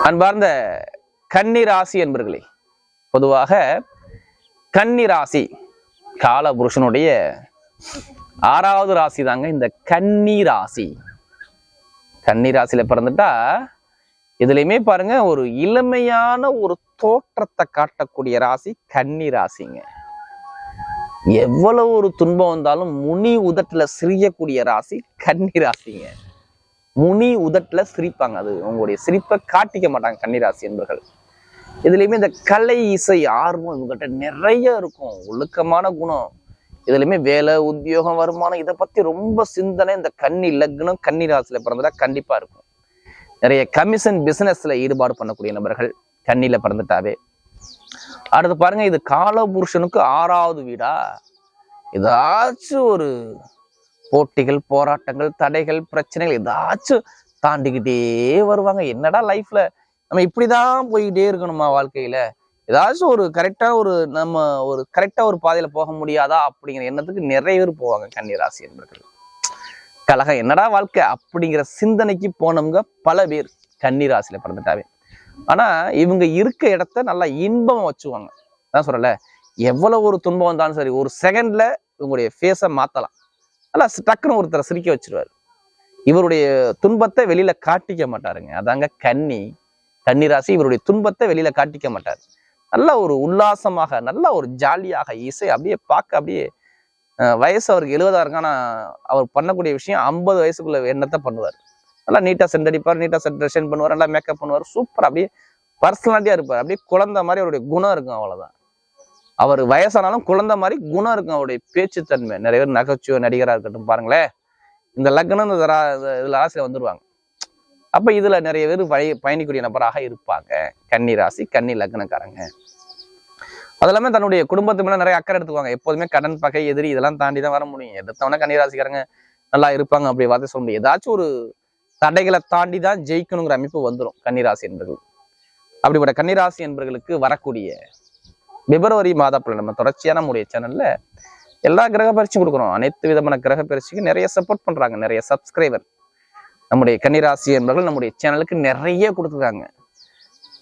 அன்பார்ந்த கன்னிராசி என்பர்களே பொதுவாக கன்னிராசி கால புருஷனுடைய ஆறாவது ராசி தாங்க இந்த கன்னி ராசி கன்னி ராசியில பிறந்துட்டா இதுலயுமே பாருங்க ஒரு இளமையான ஒரு தோற்றத்தை காட்டக்கூடிய ராசி கன்னி ராசிங்க எவ்வளவு ஒரு துன்பம் வந்தாலும் முனி உதட்டுல சிரியக்கூடிய ராசி கன்னி ராசிங்க முனி உதட்டில் சிரிப்பாங்க. அது உங்களுடைய சிரிப்பை காட்டிக்க மாட்டாங்க கன்னிராசி என்பர்கள். இதுலேயுமே இந்த கலை இசை ஆர்வம் இவங்ககிட்ட நிறைய இருக்கும். ஒழுக்கமான குணம். இதுலையுமே வேலை உத்தியோகம் வருமானம் இதை பத்தி ரொம்ப சிந்தனை இந்த கன்னி லக்னம் கன்னி பிறந்துட்டா கண்டிப்பாக இருக்கும். நிறைய கமிஷன் பிஸ்னஸில் ஈடுபாடு பண்ணக்கூடிய நபர்கள் கன்னியில பிறந்துட்டாவே. அடுத்து பாருங்க இது காலபுருஷனுக்கு ஆறாவது வீடா? ஏதாச்சும் ஒரு போட்டிகள் போராட்டங்கள் தடைகள் பிரச்சனைகள் ஏதாச்சும் தாண்டிக்கிட்டே வருவாங்க. என்னடா லைஃப்ல நம்ம இப்படிதான் போய்கிட்டே இருக்கணுமா வாழ்க்கையில? ஏதாச்சும் ஒரு கரெக்டா ஒரு நம்ம ஒரு கரெக்டா ஒரு பாதையில போக முடியாதா? அப்படிங்கிற எண்ணத்துக்கு நிறைய பேர் போவாங்க கன்னிராசி என்பர்கள் கலகம் என்னடா வாழ்க்கை? அப்படிங்கிற சிந்தனைக்கு போனவங்க பல பேர் கன்னிராசியில பிறந்துட்டாவே. ஆனா இவங்க இருக்க இடத்த நல்லா இன்பமா வச்சுவாங்க அதான் சொல்லல எவ்வளவு ஒரு துன்பம் வந்தாலும் சரி ஒரு செகண்ட்ல இவங்களுடைய ஃபேஸை மாத்தலாம். நல்லா டக்குன்னு ஒருத்தரை சிரிக்க வச்சிருவாரு. இவருடைய துன்பத்தை வெளியில காட்டிக்க மாட்டாருங்க. அதாங்க கன்னி கன்னி ராசி இவருடைய துன்பத்தை வெளியில காட்டிக்க மாட்டார். நல்ல ஒரு உல்லாசமாக நல்ல ஒரு ஜாலியாக இசை அப்படியே பார்க்க அப்படியே வயசு அவருக்கு எழுபதாக இருக்கு ஆனால் அவர் பண்ணக்கூடிய விஷயம் ஐம்பது வயசுக்குள்ள எண்ணத்தை பண்ணுவார். நல்லா நீட்டாக சென்ட் அடிப்பார் நீட்டாக சென்ட் ட்ரெஷன் பண்ணுவார் நல்லா மேக்கப் பண்ணுவார் சூப்பர் அப்படியே பர்சனாலிட்டியாக இருப்பார். அப்படியே குழந்த மாதிரி அவருடைய குணம் இருக்கும் அவ்வளோதான் அவர் வயசானாலும் குழந்தை மாதிரி குணம் இருக்கும் அவருடைய பேச்சுத்தன்மை. நிறைய பேர் நகைச்சுவை நடிகரா இருக்கட்டும் பாருங்களேன். இந்த லக்னம் இந்த ரா- இந்த இதுல ராசியில வந்துருவாங்க. அப்ப இதுல நிறைய பேர் பய பயணிக்கூடிய நபராக இருப்பாங்க. கன்னி ராசி கன்னி லக்னக்காரங்க. அது எல்லாமே தன்னுடைய குடும்பத்து மேல நிறைய அக்கறை எடுத்துக்குவாங்க. எப்போதுமே கடன் பகை எதிரி இதெல்லாம் தாண்டி தான் வர முடியும். எதிர்த்தவன கன்னி ராசிக்காரங்க நல்லா இருப்பாங்க அப்படி வார்த்தை சொல்ல முடியும். ஏதாச்சும் ஒரு தடைகளை தாண்டி தான் ஜெயிக்கணுங்கிற அமைப்பு வந்துடும் கன்னிராசி என்பர்கள். அப்படிப்பட்ட கன்னிராசி என்பர்களுக்கு வரக்கூடிய பிப்ரவரி மாத பலன் நம்ம தொடர்ச்சியான நம்முடைய சேனல்ல எல்லா கிரக பயிற்சியும் கொடுக்குறோம். அனைத்து விதமான கிரக பயிற்சிக்கு நிறைய சப்போர்ட் பண்றாங்க. நிறைய சப்ஸ்கிரைபர் நம்முடைய கன்னிராசி என்பர்கள் நம்முடைய சேனலுக்கு நிறைய கொடுத்துருக்காங்க.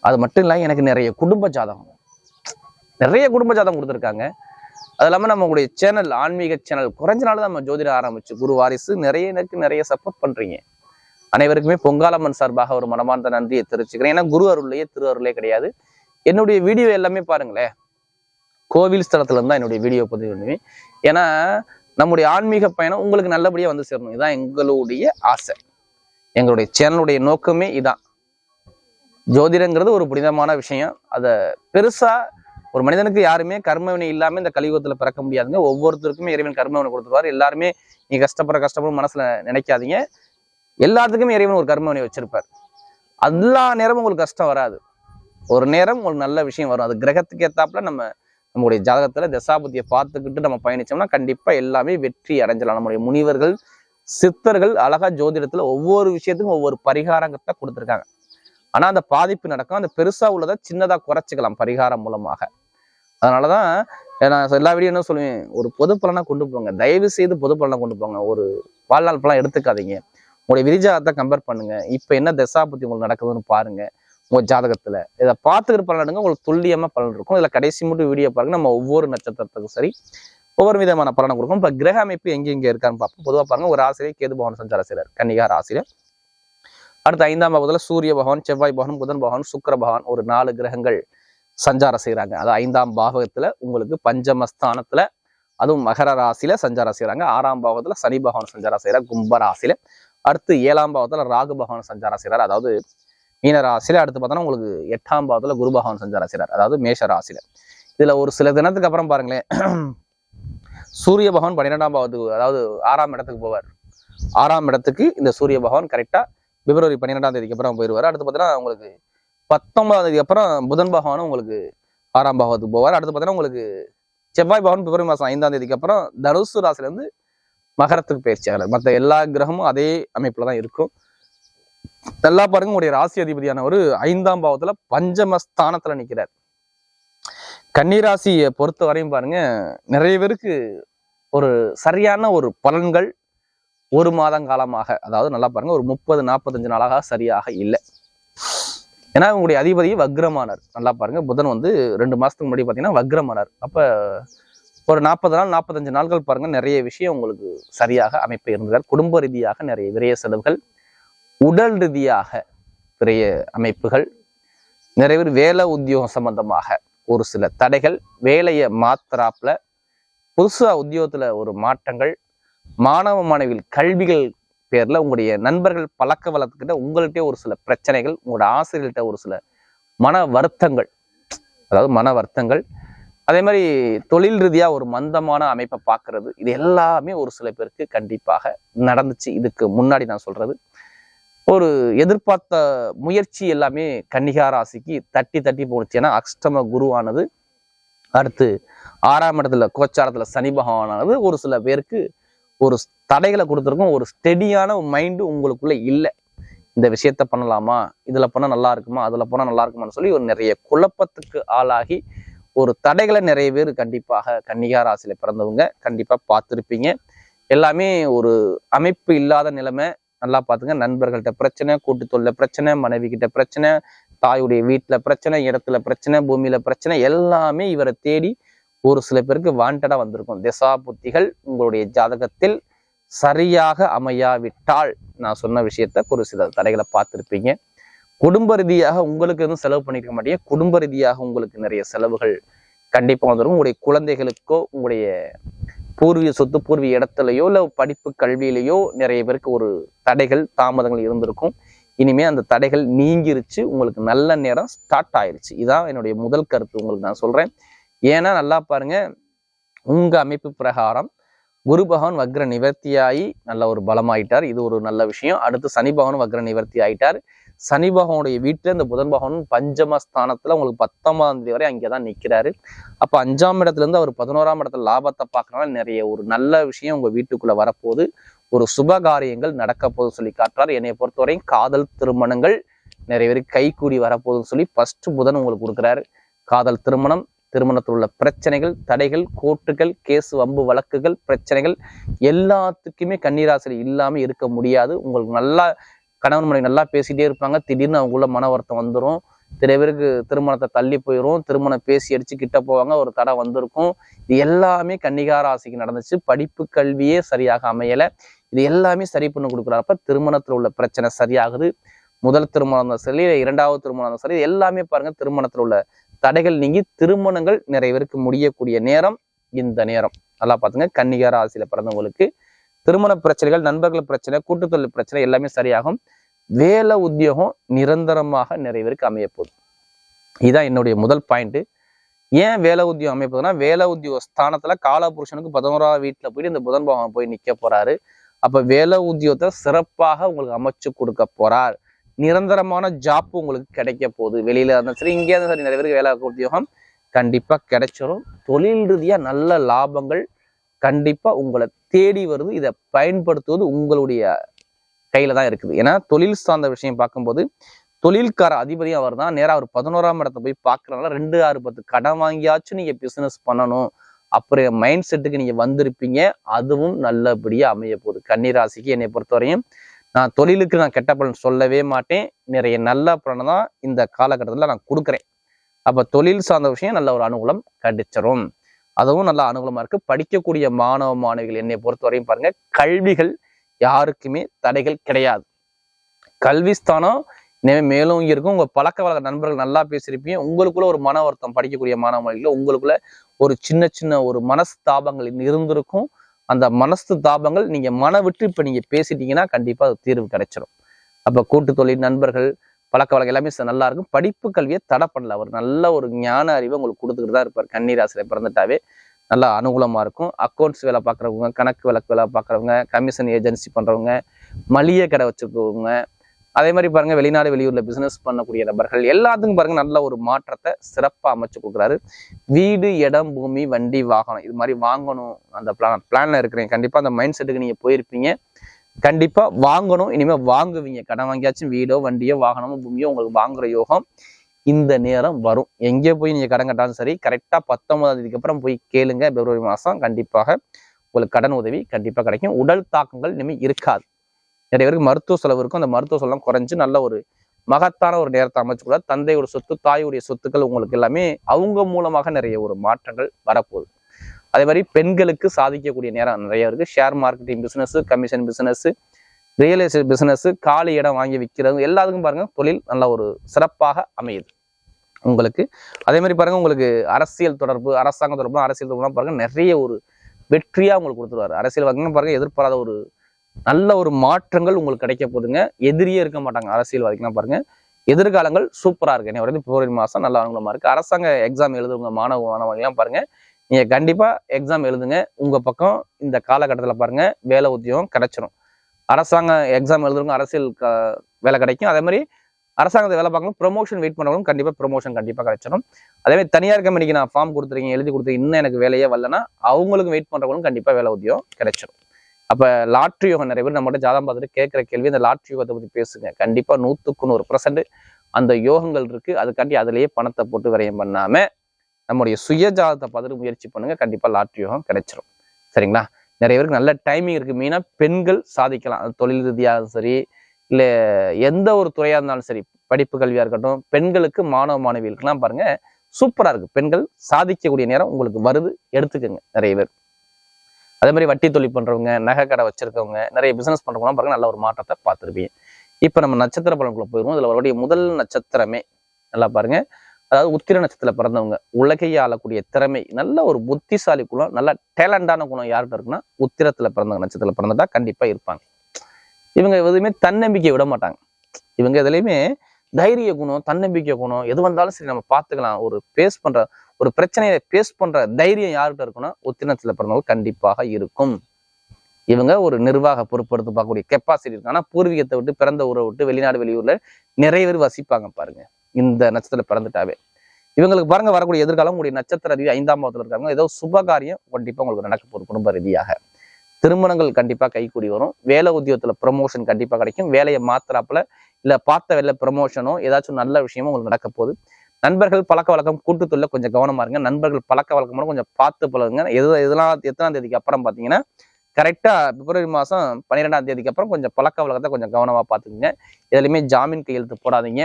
அது மட்டும் இல்லாமல் எனக்கு நிறைய குடும்ப ஜாதகம். நிறைய குடும்ப ஜாதகம் கொடுத்துருக்காங்க. அது இல்லாமல் நம்மளுடைய சேனல் ஆன்மீக சேனல் குறைஞ்ச நாள் தான் நம்ம ஜோதிட ஆரம்பிச்சு குரு வாரிசு நிறைய எனக்கு நிறைய சப்போர்ட் பண்றீங்க. அனைவருக்குமே பொங்காலம்மன் சார்பாக ஒரு மனமார்ந்த நன்றியை தெரிவிச்சுக்கிறேன். ஏன்னா குரு அருள்லையே திரு அருளே கிடையாது. என்னுடைய வீடியோ எல்லாமே பாருங்களேன். கோவில் ஸ்தலத்துல இருந்தா என்னுடைய வீடியோ பதிவு பண்ணுவேன். ஏன்னா நம்முடைய ஆன்மீக பயணம் உங்களுக்கு நல்லபடியா வந்து சேரணும். இதுதான் எங்களுடைய ஆசை. எங்களுடைய சேனலுடைய நோக்கமே இதான். ஜோதிடங்கிறது ஒரு புனிதமான விஷயம். அதை பெருசா ஒரு மனிதனுக்கு யாருமே கர்மவினை இல்லாம இந்த கலியுகத்துல பிறக்க முடியாதுங்க. ஒவ்வொருத்தருக்குமே இறைவன் கர்மவினை கொடுத்துருவாரு. எல்லாருமே நீ கஷ்டப்படுற கஷ்டப்படும் மனசுல நினைக்காதீங்க. எல்லாத்துக்குமே இறைவன் ஒரு கர்மவினை வச்சிருப்பார். எல்லா நேரமும் உங்களுக்கு கஷ்டம் வராது. ஒரு நேரம் ஒரு நல்ல விஷயம் வரும். அது கிரகத்துக்கு ஏத்தாப்புல நம்ம நம்முடைய ஜாதகத்தில் தசாபதியை பார்த்துக்கிட்டு நம்ம பயணிச்சோம்னா கண்டிப்பாக எல்லாமே வெற்றி அடைஞ்சலாம் நம்முடைய முனிவர்கள் சித்தர்கள் அழகா ஜோதிடத்தில் ஒவ்வொரு விஷயத்துக்கும் ஒவ்வொரு பரிகாரங்கத்தை கொடுத்துருக்காங்க. ஆனால் அந்த பாதிப்பு நடக்கும். அந்த பெருசாக உள்ளதை சின்னதாக குறைச்சிக்கலாம் பரிகாரம் மூலமாக. அதனாலதான் நான் எல்லா வீடியோ என்ன சொல்லுவேன் ஒரு பொது பலனாக கொண்டு போங்க. தயவு செய்து பொது பலனாக கொண்டு போங்க. ஒரு வாழ்நாள் பலன் எடுத்துக்காதீங்க. உங்களுடைய விரிஜாதத்தை கம்பேர் பண்ணுங்க. இப்போ என்ன தசாபதி உங்களுக்கு நடக்குதுன்னு பாருங்கள் உங்கள் ஜாதகத்துல. இதை பார்த்துக்கிற பலனுங்க உங்களுக்கு துல்லியமா பலன் இருக்கும். இதுல கடைசி மட்டும் வீடியோ பாருங்க. நம்ம ஒவ்வொரு நட்சத்திரத்துக்கும் சரி ஒவ்வொரு விதமான பலனை கொடுக்கும். இப்ப கிரக அமைப்பு எங்க எங்க இருக்கான்னு பார்ப்போம். பொதுவாக பாருங்க ஒரு ஆசிரியர் கேது பவன் சஞ்சார சிலர் கன்னிகா ராசியில. அடுத்து ஐந்தாம் பகுதியில் சூரிய பகவான் செவ்வாய் பகவான் புதன் பகவான் சுக்கர பகவான் ஒரு நாலு கிரகங்கள் சஞ்சாரம் செய்கிறாங்க அது ஐந்தாம் பாவகத்தில் உங்களுக்கு பஞ்சமஸ்தானத்துல அதுவும் மகர ராசியில சஞ்சாரம் செய்றாங்க. ஆறாம் பாவத்துல சனி பகவான் சஞ்சாரம் செய்யறார் கும்ப ராசியில. அடுத்து ஏழாம் பாவத்துல ராகு பகவான் சஞ்சாரம் செய்கிறார் அதாவது மீன ராசியில் அடுத்து பார்த்தோன்னா உங்களுக்கு எட்டாம் பாதத்தில் குரு பகவான் சஞ்சாரம் செய்றார். அதாவது மேஷ ராசியில். இதுல ஒரு சில தினத்துக்கு அப்புறம் பாருங்களேன். சூரிய பகவான் பன்னிரெண்டாம் பாவத்துக்கு அதாவது ஆறாம் இடத்துக்கு போவார். ஆறாம் இடத்துக்கு இந்த சூரிய பகவான் கரெக்டா பிப்ரவரி பன்னிரெண்டாம் தேதிக்கு அப்புறம் போயிடுவார் அடுத்து பார்த்தீங்கன்னா உங்களுக்கு பத்தொன்பதாம் தேதி அப்புறம் புதன் பகவானும் உங்களுக்கு ஆறாம் பாகத்துக்கு போவார். அடுத்து பார்த்தீங்கன்னா உங்களுக்கு செவ்வாய் பகவான் பிப்ரவரி மாதம் ஐந்தாம் தேதிக்கு அப்புறம் தனுசு ராசிலேருந்து மகரத்துக்கு பயிற்சி ஆகிறார் மற்ற எல்லா கிரகமும் அதே அமைப்புல தான் இருக்கும். நல்லா பாருங்க உங்களுடைய ராசி அதிபதியானவர் ஐந்தாம் பாவத்துல பஞ்சமஸ்தானத்துல நிக்கிறார். கன்னிராசியை பொறுத்த வரையும் பாருங்க நிறைய பேருக்கு ஒரு சரியான ஒரு பலன்கள் ஒரு மாதம் காலமாக அதாவது நல்லா பாருங்க ஒரு முப்பது நாற்பத்தஞ்சு நாளாக சரியாக இல்லை. ஏன்னா உங்களுடைய அதிபதி வக்ரமானார். நல்லா பாருங்க புதன் வந்து ரெண்டு மாசத்துக்கு முன்னாடி பார்த்தீங்கன்னா வக்ரமானார். அப்ப ஒரு நாற்பது நாள் நாற்பத்தஞ்சு நாட்கள் பாருங்க நிறைய விஷயம் உங்களுக்கு சரியாக அமைப்பு இருந்தார் குடும்ப ரீதியாக நிறைய விரைய செலவுகள் உடல் ரீதியாக பெரிய அமைப்புகள் நிறைய பேர் வேலை உத்தியோகம் சம்பந்தமாக ஒரு சில தடைகள் வேலையை மாத்திராப்புல புதுசாக உத்தியோகத்தில் ஒரு மாற்றங்கள் மாணவ மாணவிகள் கல்விகள் பேரில் உங்களுடைய நண்பர்கள் பழக்க வளர்த்துக்கிட்ட உங்கள்கிட்ட ஒரு சில பிரச்சனைகள் உங்களோட ஆசிரியர்கள்ட்ட ஒரு சில மன வருத்தங்கள் அதாவது மன வருத்தங்கள். அதே மாதிரி தொழில் ரீதியாக ஒரு மந்தமான அமைப்பை பார்க்கறது. இது எல்லாமே ஒரு சில பேருக்கு கண்டிப்பாக நடந்துச்சு. இதுக்கு முன்னாடி நான் சொல்கிறது ஒரு எதிர்பார்த்த முயற்சி எல்லாமே கன்னிகா ராசிக்கு தட்டி தட்டி போணுச்சு. ஏன்னா அஷ்டம குருவானது அடுத்து ஆறாம் இடத்துல கோச்சாரத்துல சனி பகவானானது ஒரு சில பேருக்கு ஒரு தடைகளை கொடுத்துருக்கும். ஒரு ஸ்டெடியான மைண்டு உங்களுக்குள்ள இல்லை. இந்த விஷயத்த பண்ணலாமா? இதுல பண்ணா நல்லா இருக்குமா? அதுல போனால் நல்லா இருக்குமான்னு சொல்லி ஒரு நிறைய குழப்பத்துக்கு ஆளாகி ஒரு தடைகளை நிறைய பேர் கண்டிப்பாக கன்னிகா ராசியில பிறந்தவங்க கண்டிப்பா பார்த்துருப்பீங்க. எல்லாமே ஒரு அமைப்பு இல்லாத நிலைமை. நல்லா பார்த்துங்க. நண்பர்கள்ட்ட பிரச்சனை கூட்டு பிரச்சனை மனைவி கிட்ட பிரச்சனை தாயுடைய வீட்டுல பிரச்சனை இடத்துல பிரச்சனை பூமியில பிரச்சனை எல்லாமே இவரை தேடி ஒரு சில பேருக்கு வாண்டடா வந்திருக்கும். திசா புத்திகள் உங்களுடைய ஜாதகத்தில் சரியாக அமையாவிட்டால் நான் சொன்ன விஷயத்த ஒரு சில தடைகளை பார்த்துருப்பீங்க. குடும்ப ரீதியாக உங்களுக்கு எதுவும் செலவு பண்ணிக்க மாட்டீங்க குடும்ப ரீதியாக உங்களுக்கு நிறைய செலவுகள் கண்டிப்பா வந்துடும் உங்களுடைய குழந்தைகளுக்கோ உங்களுடைய பூர்வீக சொத்து பூர்வீக இடத்துலையோ இல்லை படிப்பு கல்வியிலையோ நிறைய பேருக்கு ஒரு தடைகள் தாமதங்கள் இருந்திருக்கும். இனிமே அந்த தடைகள் நீங்கிருச்சு. உங்களுக்கு நல்ல நேரம் ஸ்டார்ட் ஆயிருச்சு. இதான் என்னுடைய முதல் கருத்து உங்களுக்கு நான் சொல்றேன். ஏன்னா நல்லா பாருங்க. உங்க அமைப்பு பிரகாரம் குரு பகவான் வக்ர நிவர்த்தியாகி நல்ல ஒரு பலமாயிட்டார். இது ஒரு நல்ல விஷயம். அடுத்து சனி பகவான் வக்ர நிவர்த்தி ஆயிட்டார். சனி பகவானுடைய வீட்டில் இந்த புதன் பகவான் பஞ்சம ஸ்தானத்தில் உங்களுக்கு பத்தொன்பதாம் தேதி வரை அங்கேதான் நிற்கிறாரு அப்போ அஞ்சாம் இடத்துல இருந்து அவர் பதினோராம் இடத்துல லாபத்தை பார்க்கறனால நிறைய ஒரு நல்ல விஷயம் உங்கள் வீட்டுக்குள்ளே வரப்போகுது. ஒரு சுப காரியங்கள் நடக்க போதும் சொல்லி காட்டுறாரு. என்னை பொறுத்தவரையும் காதல் திருமணங்கள் நிறைய பேருக்கு கைகூடி வரப்போகுதுன்னு சொல்லி ஃபர்ஸ்ட் புதன் உங்களுக்கு கொடுக்குறாரு. காதல் திருமணம் திருமணத்தில் உள்ள பிரச்சனைகள் தடைகள் கோர்ட்டுகள் கேஸ் வம்பு வழக்குகள் பிரச்சனைகள் எல்லாத்துக்குமே கண்ணீராசல் இல்லாமல் இருக்க முடியாது. உங்களுக்கு நல்லா கணவன் மனைவி நல்லா பேசிட்டே இருப்பாங்க. திடீர்னு அவங்களுக்குள்ள மன வருத்தம் வந்துடும் சில பேருக்கு திருமணத்தை தள்ளி போயிடும் திருமணம் பேசி அடிச்சு கிட்ட போவாங்க. ஒரு தடை வந்திருக்கும். இது எல்லாமே கன்னிகார ராசிக்கு நடந்துச்சு. படிப்பு கல்வியே சரியாக அமையல. இது எல்லாமே சரி பண்ணி கொடுக்குறாப்ப திருமணத்துல உள்ள பிரச்சனை சரியாகுது. முதல் திருமணம் இருந்தாலும் சரி இல்லை இரண்டாவது திருமணம் இருந்தாலும் சரி இது எல்லாமே பாருங்க திருமணத்துல உள்ள தடைகள் நீங்கி திருமணங்கள் நிறைய பேருக்கு முடியக்கூடிய நேரம் இந்த நேரம். நல்லா பாத்துங்க கன்னிகா ராசியில பிறந்தவங்களுக்கு திருமண பிரச்சனைகள் நண்பர்கள் பிரச்சனை கூட்டுத்தொழில் பிரச்சனை எல்லாமே சரியாகும். வேலை உத்தியோகம் நிரந்தரமாக நிறைய பேருக்கு அமைய போகுது இதுதான் என்னுடைய முதல் பாயிண்ட்டு ஏன் வேலை உத்தியோகம் அமைய போகுதுன்னா வேலை உத்தியோக ஸ்தானத்துல காலபுருஷனுக்கு பதினோராவது வீட்டில் போயிட்டு இந்த புதன் பகவான் போய் நிற்க போறாரு. அப்போ வேலை உத்தியோகத்தை சிறப்பாக உங்களுக்கு அமைச்சு கொடுக்க போறார். நிரந்தரமான ஜாப் உங்களுக்கு கிடைக்க போகுது. வெளியில இருந்தாலும் சரி இங்கே இருந்தாலும் சரி நிறைய பேருக்கு வேலை உத்தியோகம் கண்டிப்பாக கிடைச்சிடும் தொழில் ரீதியாக நல்ல லாபங்கள் கண்டிப்பா உங்களை தேடி வருது. இதை பயன்படுத்துவது உங்களுடைய கையில தான் இருக்குது. ஏன்னா தொழில் சார்ந்த விஷயம் பார்க்கும்போது தொழில்கார அதிபதி அவர் தான் நேராக அவர் பதினோராம் இடத்த போய் பார்க்குறதுனால ரெண்டு ஆறு பத்து கடன் வாங்கியாச்சும் நீங்க பிசினஸ் பண்ணணும். அப்புறம் மைண்ட் செட்டுக்கு நீங்க வந்திருப்பீங்க. அதுவும் நல்லபடியா அமைய போகுது. கன்னிராசிக்கு என்னை பொறுத்தவரையும் நான் தொழிலுக்கு நான் கெட்ட பலன் சொல்லவே மாட்டேன். நிறைய நல்ல பலனை தான் இந்த காலகட்டத்தில் நான் கொடுக்குறேன். அப்போ தொழில் சார்ந்த விஷயம் நல்ல ஒரு அனுகூலம் கிடைச்சிரும். அதுவும் நல்ல அனுகூலமா இருக்கு. படிக்கக்கூடிய மாணவ மாணவிகள் என்னை பொறுத்தவரையும் பாருங்கள் கல்விகள் யாருக்குமே தடைகள் கிடையாது. கல்விஸ்தானம் இனிமேல் மேலும் இருக்கும். உங்கள் பழக்க வழக்க நண்பர்கள் நல்லா பேசியிருப்பீங்க. உங்களுக்குள்ள ஒரு மன வருத்தம் படிக்கக்கூடிய மாணவ மாணவிகள் உங்களுக்குள்ள ஒரு சின்ன சின்ன ஒரு மனஸ்தாபங்கள் இருந்திருக்கும். அந்த மனசு தாபங்கள் நீங்கள் மன விட்டு இப்போ நீங்கள் பேசிட்டீங்கன்னா கண்டிப்பாக அது தீர்வு கிடைச்சிடும் அப்போ கூட்டு தொழில் நண்பர்கள் பழக்க வழக்கம் எல்லாமே நல்லா இருக்கும். படிப்பு கல்வியை தடை பண்ணல. அவர் நல்ல ஒரு ஞான அறிவை உங்களுக்கு கொடுத்துக்கிட்டு தான் இருப்பார். கன்னிராசில பிறந்துட்டாவே நல்லா அனுகூலமாக இருக்கும். அக்கௌண்ட்ஸ் வேலை பார்க்குறவங்க கணக்கு வழக்கு வேலை பார்க்குறவங்க கமிஷன் ஏஜென்சி பண்ணுறவங்க மளிகை கடை வச்சுருக்கவங்க அதே மாதிரி பாருங்கள் வெளிநாடு வெளியூரில் பிஸ்னஸ் பண்ணக்கூடிய நபர்கள் எல்லாத்துக்கும் பாருங்கள் நல்ல ஒரு மாற்றத்தை சிறப்பாக அமைச்சு கொடுக்குறாரு. வீடு இடம் பூமி வண்டி வாகனம் இது மாதிரி வாங்கணும். அந்த பிளான் பிளானில் இருக்கிறேன். கண்டிப்பாக அந்த மைண்ட் செட்டுக்கு நீங்கள் போயிருப்பீங்க. கண்டிப்பா வாங்கணும். இனிமேல் வாங்குவீங்க. கடன் வாங்கியாச்சும் வீடோ வண்டியோ வாகனமோ பூமியோ உங்களுக்கு வாங்குற யோகம் இந்த நேரம் வரும். எங்கே போய் நீங்கள் கடன் கட்டாலும் சரி கரெக்டாக பத்தொன்பதாம் தேதிக்கு அப்புறம் போய் கேளுங்க. பிப்ரவரி மாதம் கண்டிப்பாக உங்களுக்கு கடன் உதவி கண்டிப்பாக கிடைக்கும். உடல் தாக்கங்கள் இனிமேல் இருக்காது. நிறைய பேருக்கு மருத்துவ செலவு இருக்கும். அந்த மருத்துவ செலவுலாம் குறைஞ்சு நல்ல ஒரு மகத்தான ஒரு நேரத்தை அமைச்சுக்கூட தந்தையோட சொத்து தாயுடைய சொத்துக்கள் உங்களுக்கு எல்லாமே அவங்க மூலமாக நிறைய ஒரு மாற்றங்கள் வரப்போகுது. அதே மாதிரி பெண்களுக்கு சாதிக்கக்கூடிய நேரம் நிறைய இருக்கு. Share marketing business commission business real estate business காலி இடம் வாங்கி விற்கிறது எல்லாத்துக்கும் பாருங்க தொழில் நல்ல ஒரு சிறப்பாக அமையுது. உங்களுக்கு. அதே மாதிரி பாருங்க உங்களுக்கு அரசியல் தொடர்பு அரசாங்க தொடர்பு அரசியல் தொடர்பு பாருங்க நிறைய ஒரு வெற்றியா உங்களுக்கு கொடுத்துருவாரு. அரசியல் வாங்க பாருங்க எதிர்பாராத ஒரு நல்ல ஒரு மாற்றங்கள் உங்களுக்கு கிடைக்க போகுதுங்க. எதிரியே இருக்க மாட்டாங்க அரசியல்வாதிகள்லாம் பாருங்க. எதிர்காலங்கள் சூப்பரா இருக்கு. என்ன வரைக்கும் பிப்ரவரி மாசம் நல்ல அனுகூலமா இருக்கு. அரசாங்க எக்ஸாம் எழுதுறவங்க மாணவ மாணவர்கள்லாம் பாருங்க நீங்கள் கண்டிப்பாக எக்ஸாம் எழுதுங்க. உங்கள் பக்கம் இந்த காலகட்டத்தில் பாருங்கள் வேலை உத்தியோகம் கிடைச்சிரும். அரசாங்க எக்ஸாம் எழுதுறவங்க அரசியல் க- வேலை கிடைக்கும். அதே மாதிரி அரசாங்கத்தை வேலை பார்க்கணும் ப்ரொமோஷன் வெயிட் பண்ணுறவங்க கண்டிப்பாக ப்ரொமோஷன் கண்டிப்பாக கிடைச்சிடும் அதேமாதிரி தனியார் கம்பெனிக்கு நான் ஃபார்ம் கொடுத்துருக்கீங்க எழுதி கொடுத்து இன்னும் எனக்கு வேலையே வரலன்னா அவங்களுக்கு வெயிட் பண்ணுறவங்களும் கண்டிப்பாக வேலை உத்தியோகம் கிடைச்சிடும் அப்போ லாட்ரி யோகம் நிறைய பேர் நம்மகிட்ட ஜாதகம் பார்த்துட்டு கேட்குற கேள்வி இந்த லாட்ரி யோகத்தை பற்றி பேசுங்க. கண்டிப்பாக நூற்றுக்கு நூறு பர்சன்ட் அந்த யோகங்கள் இருக்குது அதுக்காண்டி அதுலேயே பணத்தை போட்டு விரயம் பண்ணாமல் நம்முடைய சுயஜாதத்தை பார்த்துட்டு முயற்சி பண்ணுங்க. கண்டிப்பா லாட்ரி யோகம் கிடைச்சிரும். சரிங்களா? நிறைய பேருக்கு நல்ல டைமிங் இருக்கு. மெயினா பெண்கள் சாதிக்கலாம். அது தொழில் ரீதியாக சரி இல்ல எந்த ஒரு துறையா இருந்தாலும் சரி படிப்பு கல்வியா இருக்கட்டும் பெண்களுக்கு மாணவ மாணவிகளுக்கெல்லாம் பாருங்க சூப்பரா இருக்கு. பெண்கள் சாதிக்கக்கூடிய நேரம் உங்களுக்கு வருது. எடுத்துக்கோங்க நிறைய பேர். அதே மாதிரி வட்டி தொழில் பண்றவங்க நகை கடை வச்சிருக்கவங்க நிறைய பிசினஸ் பண்றவங்க பாருங்க நல்ல ஒரு மாற்றத்தை பார்த்துருப்பீங்க. இப்ப நம்ம நட்சத்திர பலன்குள்ள போயிருவோம் இதுல அவருடைய முதல் நட்சத்திரமே நல்லா பாருங்க. அதாவது உத்திர நட்சத்திரத்தில் பிறந்தவங்க உலகையை ஆளக்கூடிய திறமை நல்ல ஒரு புத்திசாலி குணம் நல்ல டேலண்டான குணம் யார்கிட்ட இருக்குன்னா உத்திரத்தில் பிறந்தவங்க நட்சத்திரத்தில் பிறந்துட்டா கண்டிப்பாக இருப்பாங்க. இவங்க எதுவுமே தன்னம்பிக்கை விட மாட்டாங்க. இவங்க எதுலையுமே தைரிய குணம் தன்னம்பிக்கை குணம் எது வந்தாலும் சரி நம்ம பார்த்துக்கலாம். ஒரு பேஸ் பண்ற ஒரு பிரச்சனையை பேஸ் பண்ற தைரியம் யார்கிட்ட இருக்குன்னா உத்திரத்தில் பிறந்தவங்க கண்டிப்பாக இருக்கும். இவங்க ஒரு நிர்வாக பொறுப்படுத்து பார்க்கக்கூடிய கெப்பாசிட்டி இருக்கு ஆனால் பூர்வீகத்தை விட்டு பிறந்த ஊரை விட்டு வெளிநாடு வெளியூர்ல நிறைய பேர் வசிப்பாங்க பாருங்க. இந்த நட்சத்திரத்துல பிறந்துட்டாவே. இவங்களுக்கு பாருங்க வரக்கூடிய எதிர்காலம் உங்களுடைய நட்சத்திர ரீதி ஐந்தாம் பாவத்தில் இருக்காங்க. ஏதோ சுபகாரியம் கண்டிப்பாக உங்களுக்கு நடக்க போகுது குடும்ப ரீதியாக. திருமணங்கள் கண்டிப்பாக கைக்கூடி வரும். வேலை உத்தியோகத்தில் ப்ரமோஷன் கண்டிப்பாக கிடைக்கும். வேலையை மாத்திராப்பில் இல்லை பார்த்த வேலை ப்ரமோஷனோ ஏதாச்சும் நல்ல விஷயமோ உங்களுக்கு நடக்க போகுது. நண்பர்கள் பழக்க வழக்கம் கூட்டுத்தொழில கொஞ்சம் கவனமா இருங்க. நண்பர்கள் பழக்க வழக்கமோட கொஞ்சம் பார்த்து பழகுங்க. எது இதெல்லாம் எத்தனாம் தேதிக்கு அப்புறம் பார்த்தீங்கன்னா கரெக்டாக பிப்ரவரி மாதம் பன்னிரெண்டாம் தேதிக்கு அப்புறம் கொஞ்சம் பழக்க வழக்கத்தை கொஞ்சம் கவனமாக பார்த்துக்குங்க. எதுலையுமே ஜாமீன் கையெழுத்து போடாதீங்க.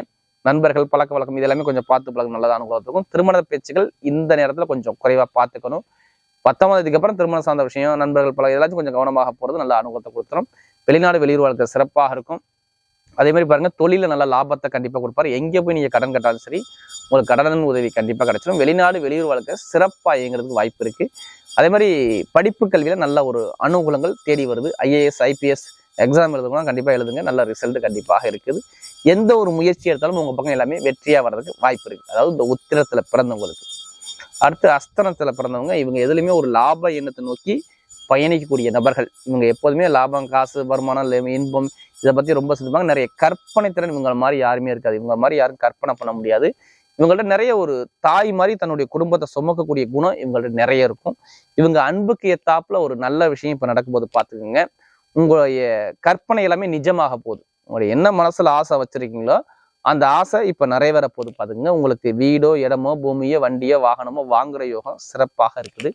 நண்பர்கள் பழக்க வழக்கம் இது எல்லாமே கொஞ்சம் பார்த்து பழக்கம் நல்லதா அனுகூலத்தை இருக்கும் திருமண பேச்சுகள் இந்த நேரத்துல கொஞ்சம் குறைவா பார்த்துக்கணும். பத்தாம் தேதிக்கு அப்புறம் திருமணம் சார்ந்த விஷயம் நண்பர்கள் பழக எல்லாத்தையும் கொஞ்சம் கவனமாக போகிறது நல்ல அனுகூலத்தை கொடுத்துரும். வெளிநாடு வெளியூர் வாழ்க்கை சிறப்பாக இருக்கும். அதே மாதிரி பாருங்க தொழில நல்ல லாபத்தை கண்டிப்பா கொடுப்பாரு. எங்க போய் நீங்க கடன் கட்டாலும் சரி உங்களுக்கு கடன் உதவி கண்டிப்பா கிடைச்சிடும் வெளிநாடு வெளியூர் வாழ்க்கை சிறப்பாக இயங்குறதுக்கு வாய்ப்பு இருக்கு. அதே மாதிரி படிப்பு கல்வியில் நல்ல ஒரு அனுகூலங்கள் தேடி வருது. ஐஏஎஸ் ஐபிஎஸ் எக்ஸாம் எழுதுனா கண்டிப்பா எழுதுங்க. நல்ல ரிசல்ட் கண்டிப்பாக இருக்குது. எந்த ஒரு முயற்சி எடுத்தாலும் உங்க பக்கம் எல்லாமே வெற்றியா வர்றதுக்கு வாய்ப்பு இருக்குது அதாவது இந்த உத்திரத்துல பிறந்தவங்களுக்கு. அடுத்து அஸ்தனத்தில் பிறந்தவங்க இவங்க எதுலையுமே ஒரு லாப எண்ணத்தை நோக்கி பயணிக்கக்கூடிய நபர்கள். இவங்க எப்போதுமே லாபம் காசு வருமானம் இன்பம் இதை பத்தி ரொம்ப சிந்திப்பாங்க. நிறைய கற்பனை திறன் இவங்க மாதிரி யாருமே இருக்காது. இவங்க மாதிரி யாரும் கற்பனை பண்ண முடியாது. இவங்கள்ட்ட நிறைய ஒரு தாய் மாதிரி தன்னுடைய குடும்பத்தை சுமக்கக்கூடிய குணம் இவங்கள்ட்ட நிறைய இருக்கும். இவங்க அன்புக்கு ஏத்தாப்புல ஒரு நல்ல விஷயம் இப்போ நடக்கும்போது பார்த்துக்கோங்க. உங்களுடைய கற்பனை எல்லாமே நிஜமாக போகுது உங்களுடைய என்ன மனசுல ஆசை வச்சிருக்கீங்களோ அந்த ஆசை இப்போ நிறைவேற போது பார்த்துங்க உங்களுக்கு வீடோ இடமோ பூமியோ வண்டியோ வாகனமோ வாங்குற யோகம் சிறப்பாக இருக்குது.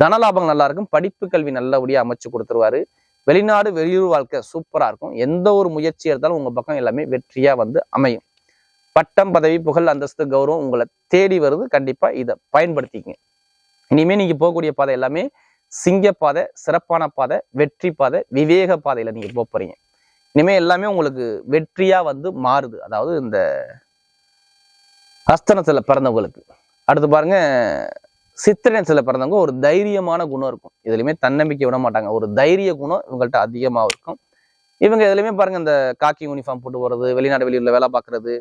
தனலாபம் நல்லா இருக்கும். படிப்பு கல்வி நல்லபடியா அமைச்சு கொடுத்துருவாரு. வெளிநாடு வெளியூர் வாழ்க்கை சூப்பரா இருக்கும். எந்த ஒரு முயற்சி எடுத்தாலும் உங்க பக்கம் எல்லாமே வெற்றியா வந்து அமையும். பட்டம் பதவி புகழ் அந்தஸ்து கௌரவம் உங்களை தேடி வருது. கண்டிப்பா இதை பயன்படுத்திக்கங்க. இனிமேல் நீங்க போகக்கூடிய பாதை எல்லாமே சிங்க பாதை சிறப்பான பாதை வெற்றி பாதை விவேக பாதையில் நீங்க போக போறீங்க. இனிமேல் எல்லாமே உங்களுக்கு வெற்றியாக வந்து மாறுது. அதாவது இந்த அஸ்தனத்தில் பிறந்தவங்களுக்கு. அடுத்து பாருங்க சித்திரத்தில் பிறந்தவங்க ஒரு தைரியமான குணம் இருக்கும். இதுலையுமே தன்னம்பிக்கை விட மாட்டாங்க. ஒரு தைரிய குணம் இவங்கள்ட்ட அதிகமாக இருக்கும். இவங்க எதுலையுமே பாருங்க இந்த காக்கி யூனிஃபார்ம் போட்டு போகிறது வெளிநாடு வெளியூரில் வேலை பார்க்கறது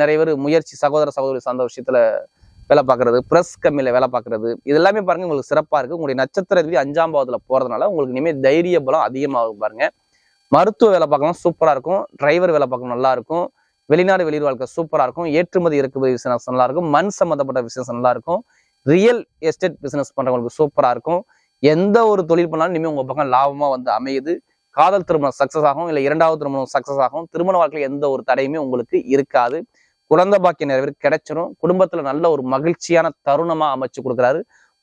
நிறைய பேர் முயற்சி சகோதர சகோதரி சார்ந்த விஷயத்தில் வேலை பார்க்கறது ப்ரெஸ் கம்மியில் வேலை பார்க்கறது இது எல்லாமே பாருங்க உங்களுக்கு சிறப்பாக இருக்கு. உங்களுடைய நட்சத்திர ரீதி அஞ்சாம் பாவத்தில் போகிறதுனால உங்களுக்கு இனிமேல் தைரிய பலம் அதிகமாகும் பாருங்க. மருத்துவ வேலை பார்க்கலாம் சூப்பராக இருக்கும். டிரைவர் வேலை பார்க்கணும் நல்லா இருக்கும். வெளிநாடு வெளியூர் வாழ்க்கை சூப்பராக இருக்கும். ஏற்றுமதி இறக்குமதி பிசினஸ் நல்லா இருக்கும். மண் சம்மந்தப்பட்ட பிசினஸ் நல்லா இருக்கும். ரியல் எஸ்டேட் பிசினஸ் பண்றவங்களுக்கு சூப்பராக இருக்கும். எந்த ஒரு தொழில் பண்ணாலும் இனிமேல் உங்கள் பக்கம் லாபமாக வந்து அமையுது. காதல் திருமணம் சக்சஸ் ஆகும். இல்லை இரண்டாவது திருமணம் சக்ஸஸ் ஆகும். திருமண வாழ்க்கையில் எந்த ஒரு தடையுமே உங்களுக்கு இருக்காது. குழந்தை பாக்கியம் நிறைய பேர் கிடைச்சிரும். குடும்பத்துல நல்ல ஒரு மகிழ்ச்சியான தருணமா அமைச்சு கொடுக்குறாரு.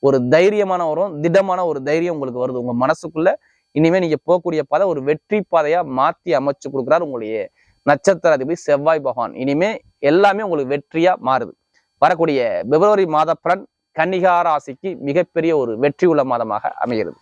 ஒரு தைரியமான வரும். திடமான ஒரு தைரியம் உங்களுக்கு வருது உங்க மனசுக்குள்ள. இனிமே நீங்க போகக்கூடிய பாதை ஒரு வெற்றி பாதையா மாத்தி அமைச்சு கொடுக்குறாரு உங்களுடைய நட்சத்திர அதிபதி செவ்வாய் பகவான். இனிமே எல்லாமே உங்களுக்கு வெற்றியா மாறுது. வரக்கூடிய பிப்ரவரி மாத பலன் கன்னிகா ராசிக்கு மிகப்பெரிய ஒரு வெற்றி உள்ள மாதமாக அமைகிறது.